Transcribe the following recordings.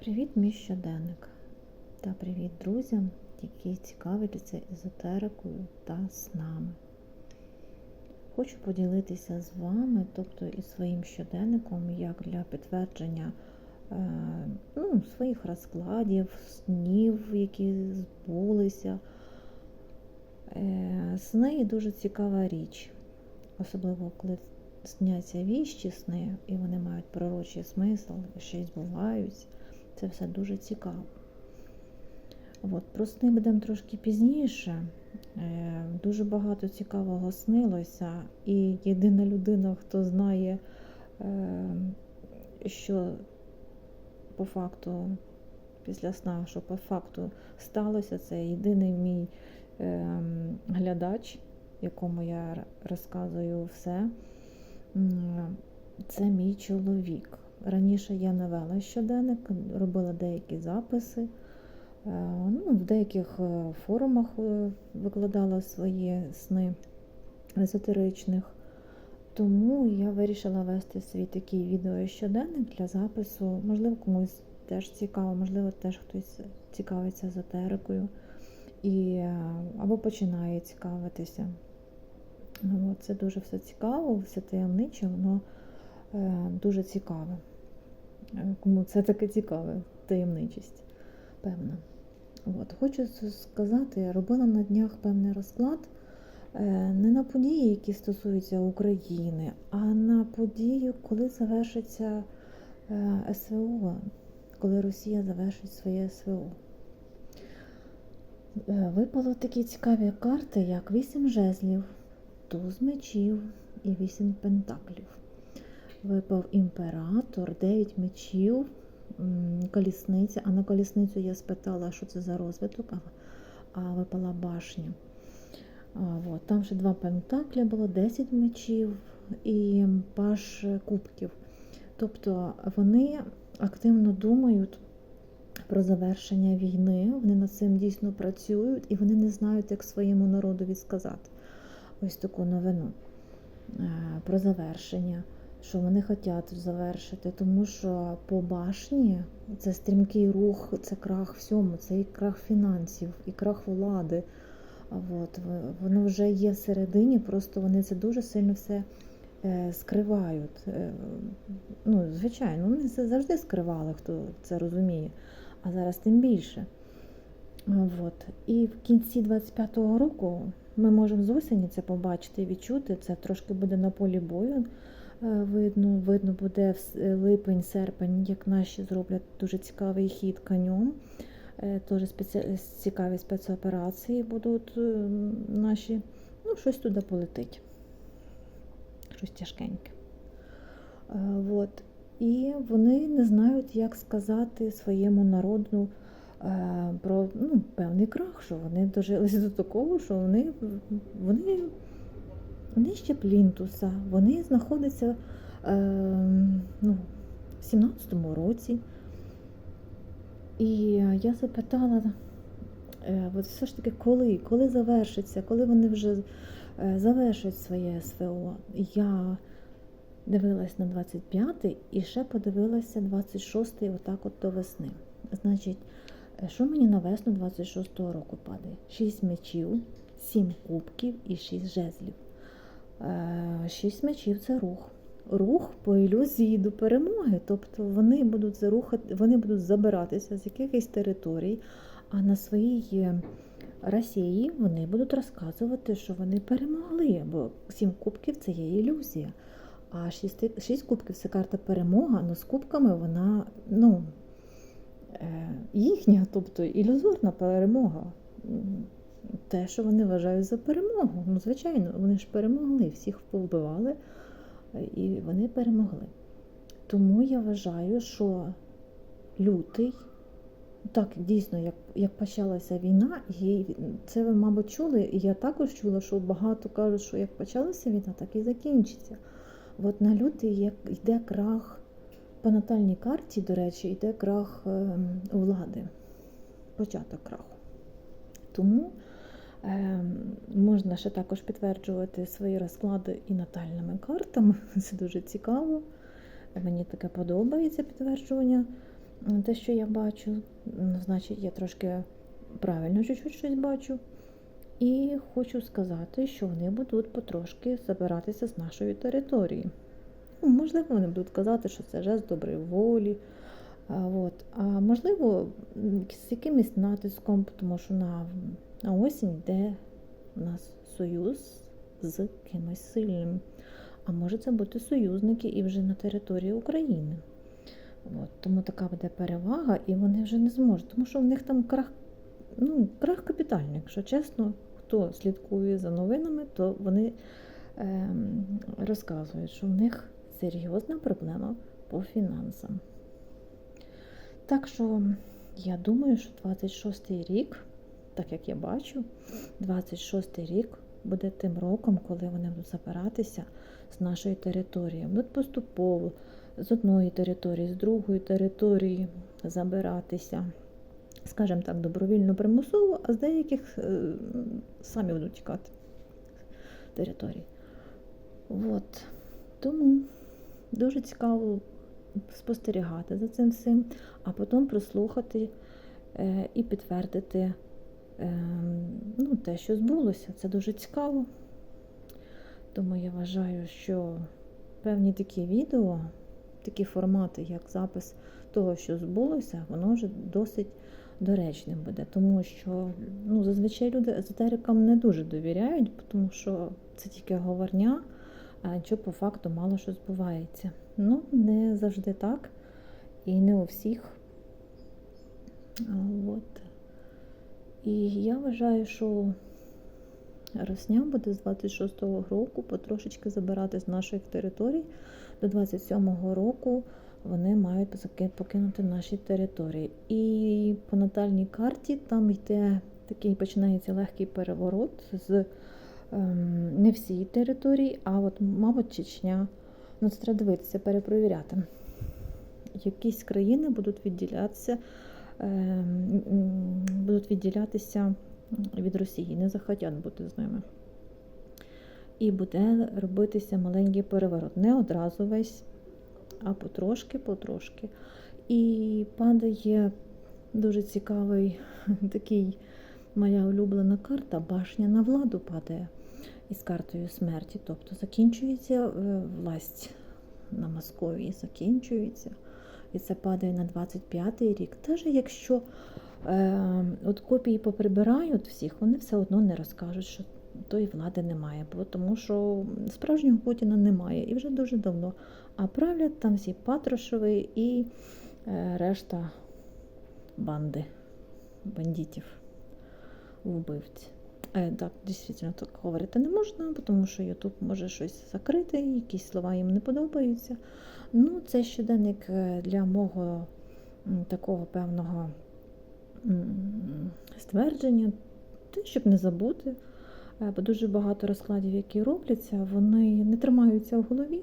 Привіт, мій щоденник. Та привіт друзям, які цікавляться езотерикою та снами. Хочу поділитися з вами, тобто і своїм щоденником, як для підтвердження е, ну, своїх розкладів, снів, які збулися. Е, сни дуже цікава річ, особливо коли сняться віщі сни, і вони мають пророчий смисл, ще й збуваються. Це все дуже цікаво. От, Про сни будемо трошки пізніше. Е, Дуже багато цікавого снилося, і єдина людина, хто знає, е, що по факту, після сна, що по факту сталося, це єдиний мій е, глядач, якому я розказую все. Це мій чоловік. Раніше я не вела щоденник, робила деякі записи. Ну, В деяких форумах викладала свої сни езотеричних. Тому я вирішила вести свій такий відеощоденник для запису. Можливо, комусь теж цікаво, можливо, теж хтось цікавиться езотерикою і, або починає цікавитися. Ну, Це дуже все цікаво, все таємниче, воно е, дуже цікаве. Кому це таке цікаве, таємничість, певна. От. Хочу сказати, я робила на днях певний розклад не на події, які стосуються України, а на подію, коли завершиться СВО, коли Росія завершить своє СВО. Випало такі цікаві карти, як вісім жезлів, туз мечів і вісім пентаклів. Випав імператор, 9 мечів, колісниця. А на колісницю я спитала, що це за розвиток, а випала башня. А, от. Там ще два пентакля було, 10 мечів і паш кубків. Тобто вони активно думають про завершення війни, вони над цим дійсно працюють і вони не знають, як своєму народу сказати ось таку новину про завершення що вони хочуть завершити, тому що по башні це стрімкий рух, це крах всьому, це і крах фінансів, і крах влади. От, Воно вже є всередині, просто вони це дуже сильно все е, скривають. Е, ну, Звичайно, вони це завжди скривали, хто це розуміє, а зараз тим більше. От. І в кінці 25-го року ми можемо з осені це побачити і відчути. Це трошки буде на полі бою. Е, видно, видно буде липень-серпень, як наші зроблять дуже цікавий хід конем. Е, теж спеці... цікаві спецоперації будуть е, наші. Ну, щось туди полетить. Щось тяжкеньке. От. І вони не знають, як сказати своєму народу про ну, певний крах, що вони дожилися до такого, що вони, вони нижче плінтуса. Вони знаходяться е, ну, в 17-му році. І я запитала, е, от все ж таки, коли коли завершиться, коли вони вже е, завершать своє СВО. Я дивилась на 25-й і ще подивилася 26-й отак от до весни. Значить, е, що мені на весну 26-го року падає? 6 мечів, 7 кубків і 6 жезлів. Е, шість мечів це рух. Рух по ілюзії до перемоги. Тобто вони будуть зарухати, вони будуть забиратися з якихось територій, а на своїй Росії вони будуть розказувати, що вони перемогли, бо сім кубків це є ілюзія. А шість, шість кубків це карта перемога, але з кубками вона ну, е, їхня, тобто ілюзорна перемога те, що вони вважають за перемогу. Ну, звичайно, вони ж перемогли, всіх повбивали і вони перемогли. Тому я вважаю, що лютий, так, дійсно, як як почалася війна, і це ви, мабуть, чули, і я також чула, що багато кажуть, що як почалася війна, так і закінчиться. От на лютий як йде крах по натальній карті, до речі, йде крах ем, влади, початок краху. Тому можна ще також підтверджувати свої розклади і натальними картами. Це дуже цікаво. Мені таке подобається підтверджування те, що я бачу, значить, я трошки правильно чуть-чуть щось бачу. І хочу сказати, що вони будуть потрошки забиратися з нашої території. Ну, Можливо, вони будуть казати, що це жест доброї волі. От. а можливо, з якимось натиском, тому що на, на осінь йде у нас союз з кимось сильним. А може це бути союзники і вже на території України. От. Тому така буде перевага, і вони вже не зможуть, тому що в них там крах, ну, крах капітальний, якщо чесно, хто слідкує за новинами, то вони ем, розказують, що в них серйозна проблема по фінансам. Так що я думаю, що 26-й рік, так як я бачу, 26-й рік буде тим роком, коли вони будуть забиратися з нашої території. Будуть поступово з одної території, з другої території забиратися, скажімо так, добровільно примусово, а з деяких е, самі будуть тікати територій. От. Тому дуже цікаво спостерігати за цим всім, а потім прослухати е, і підтвердити ну, те, що збулося. Це дуже цікаво. Тому я вважаю, що певні такі відео, такі формати, як запис того, що збулося, воно вже досить доречним буде, тому що ну, зазвичай люди езотерикам не дуже довіряють, тому що це тільки говорня, що по факту мало що збувається. Ну, не завжди так, і не у всіх. От. І я вважаю, що Росня буде з 26-го року потрошечки забирати з наших територій. До 27-го року вони мають покинути наші території. І по натальній карті там йде такий починається легкий переворот з ем, не всій території, а от, мабуть, Чечня. Ну, це треба дивитися, перепровіряти. Якісь країни будуть відділятися, будуть відділятися від Росії, не захотять бути з ними. І буде робитися маленький переворот. Не одразу весь, а потрошки, потрошки. І падає дуже цікавий такий моя улюблена карта, башня на владу падає із картою смерті. Тобто закінчується е, власть на Московії, закінчується. І це падає на 25-й рік. Навіть якщо е, от копії поприбирають всіх, вони все одно не розкажуть, що тої влади немає, бо тому що справжнього Путіна немає і вже дуже давно. А правлять там всі Патрушеви і е, решта банди бандитів, вбивць. Е, так, дійсно так говорити не можна, тому що Ютуб може щось закрити, якісь слова їм не подобаються. Ну, це щоденник е, для мого такого певного ствердження, те, щоб не забути. Е, Бо дуже багато розкладів, які робляться, вони не тримаються в голові.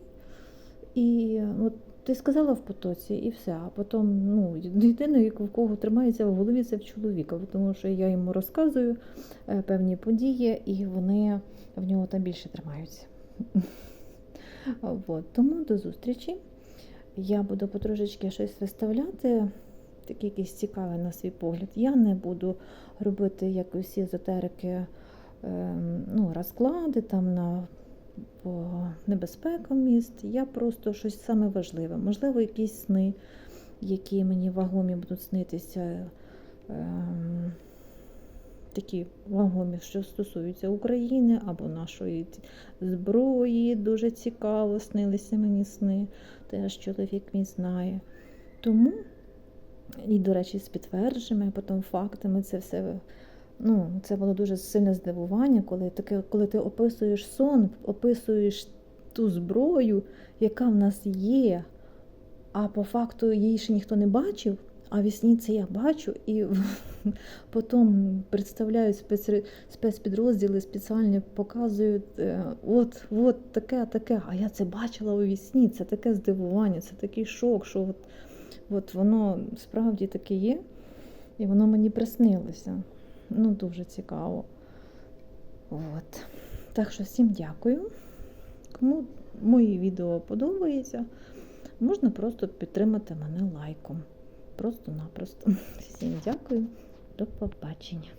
І от ти сказала в потоці, і все. А потім ну, єдине, в кого тримається в голові, це в чоловіка, тому що я йому розказую е, певні події, і вони в нього там більше тримаються. От. Тому до зустрічі. Я буду потрошечки щось виставляти, таке якесь цікаве на свій погляд. Я не буду робити, як усі езотерики, ем, ну, розклади там на по небезпекам міст. Я просто щось саме важливе. Можливо, якісь сни, які мені вагомі будуть снитися. Ем, такі вагомі, що стосуються України або нашої зброї. Дуже цікаво снилися мені сни. Теж чоловік мій знає. Тому, і, до речі, з підтвердженнями, потім фактами це все. Ну, це було дуже сильне здивування, коли таке, коли ти описуєш сон, описуєш ту зброю, яка в нас є, а по факту її ще ніхто не бачив, а вісні це я бачу, і потім представляють спецре- спецпідрозділи, спеціальні показують, е, от, от таке, таке. А я це бачила у вісні, це таке здивування, це такий шок, що от, от воно справді таке є, і воно мені приснилося. Ну, дуже цікаво. От. Так що всім дякую. Кому мої відео подобається, можна просто підтримати мене лайком. просто-напросто. Всім дякую, до побачення.